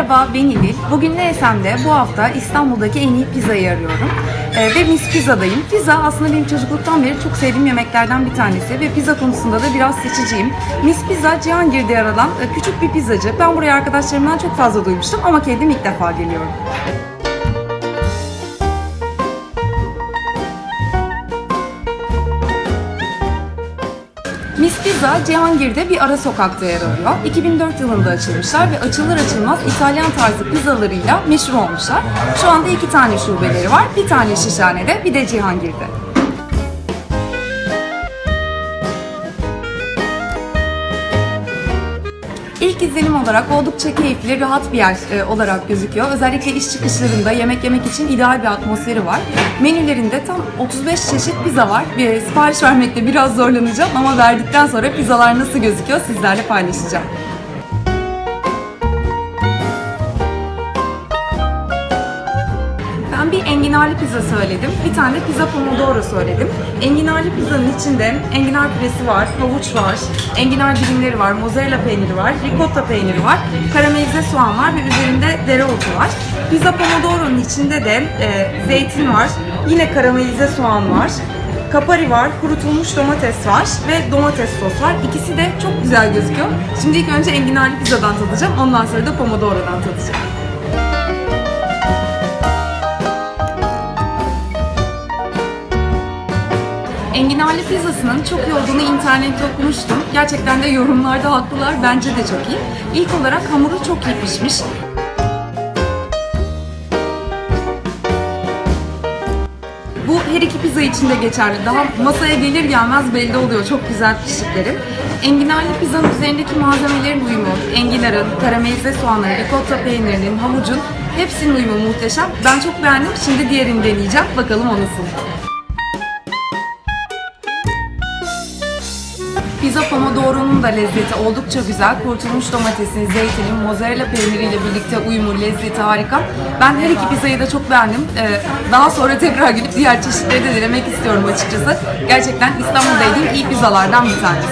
Merhaba ben İdil. Bugün ne yesem de bu hafta İstanbul'daki en iyi pizzayı arıyorum. Ee, ve Miss Pizza'dayım. Pizza aslında benim çocukluktan beri çok sevdiğim yemeklerden bir tanesi ve pizza konusunda da biraz seçiciyim. Miss Pizza Cihangir'de yer alan e, küçük bir pizzacı. Ben buraya arkadaşlarımdan çok fazla duymuştum ama kendim ilk defa geliyorum. Miss Pizza Cihangir'de bir ara sokakta yer alıyor. 2004 yılında açılmışlar ve açılır açılmaz İtalyan tarzı pizzalarıyla meşhur olmuşlar. Şu anda iki tane şubeleri var. Bir tane Şişhane'de, bir de Cihangir'de. İlk izlenim olarak oldukça keyifli, rahat bir yer e, olarak gözüküyor. Özellikle iş çıkışlarında yemek yemek için ideal bir atmosferi var. Menülerinde tam 35 çeşit pizza var. Bir sipariş vermekte biraz zorlanacağım ama verdikten sonra pizzalar nasıl gözüküyor sizlerle paylaşacağım. Enginarlı pizza söyledim. Bir tane de pizza pomodoro söyledim. Enginarlı pizzanın içinde enginar püresi var, havuç var, enginar dilimleri var, mozzarella peyniri var, ricotta peyniri var, karamelize soğan var ve üzerinde dereotu var. Pizza pomodoro'nun içinde de e, zeytin var, yine karamelize soğan var, kapari var, kurutulmuş domates var ve domates sos var. İkisi de çok güzel gözüküyor. Şimdi ilk önce enginarlı pizzadan tadacağım, ondan sonra da pomodoro'dan tadacağım. Enginarlı pizzasının çok iyi olduğunu internette okumuştum. Gerçekten de yorumlarda haklılar. Bence de çok iyi. İlk olarak hamuru çok iyi pişmiş. Bu her iki pizza için de geçerli. Daha masaya gelir gelmez belli oluyor çok güzel piştikleri. Enginarlı pizzanın üzerindeki malzemelerin uyumu, enginarın, karamelize soğanların, ricotta peynirinin, havucun hepsinin uyumu muhteşem. Ben çok beğendim. Şimdi diğerini deneyeceğim. Bakalım o nasıl. Pizza pomodoro'nun da lezzeti oldukça güzel. Kurutulmuş domatesin, zeytinin, mozzarella peyniriyle birlikte uyumu, lezzeti harika. Ben her iki pizzayı da çok beğendim. Ee, daha sonra tekrar gidip diğer çeşitleri de denemek istiyorum açıkçası. Gerçekten İstanbul'da yediğim iyi pizzalardan bir tanesi.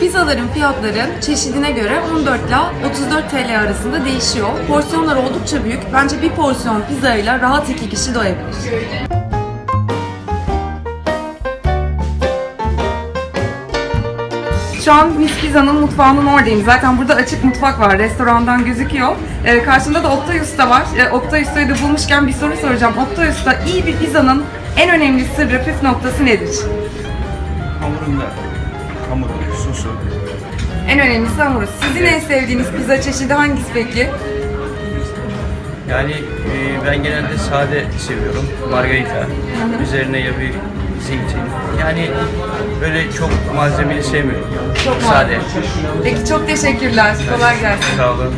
Pizzaların fiyatları çeşidine göre 14 ile 34 TL arasında değişiyor. Porsiyonlar oldukça büyük. Bence bir porsiyon pizzayla rahat iki kişi doyabilir. Şu an Miss Pizza'nın mutfağının oradayım. Zaten burada açık mutfak var. Restorandan gözüküyor. Ee, karşımda da Oktay Usta var. Ee, Oktay Usta'yı da bulmuşken bir soru soracağım. Oktay Usta, iyi bir pizzanın en önemli sırrı, püf noktası nedir? Hamurunda, hamuru, sosu. En önemlisi hamuru. Sizin en sevdiğiniz pizza çeşidi hangisi peki? Yani e, ben genelde sade seviyorum. Margarita. Üzerine ya bir zeytin. Yani böyle çok malzemeli sevmiyorum. Çok sade. Peki çok teşekkürler. Kolay gelsin. Sağ olun.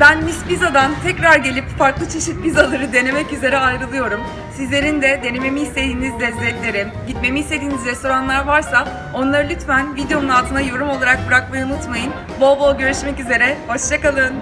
Ben Miss Pizza'dan tekrar gelip farklı çeşit pizzaları denemek üzere ayrılıyorum. Sizlerin de denememi istediğiniz lezzetleri, gitmemi istediğiniz restoranlar varsa onları lütfen videomun altına yorum olarak bırakmayı unutmayın. Bol bol görüşmek üzere. Hoşçakalın.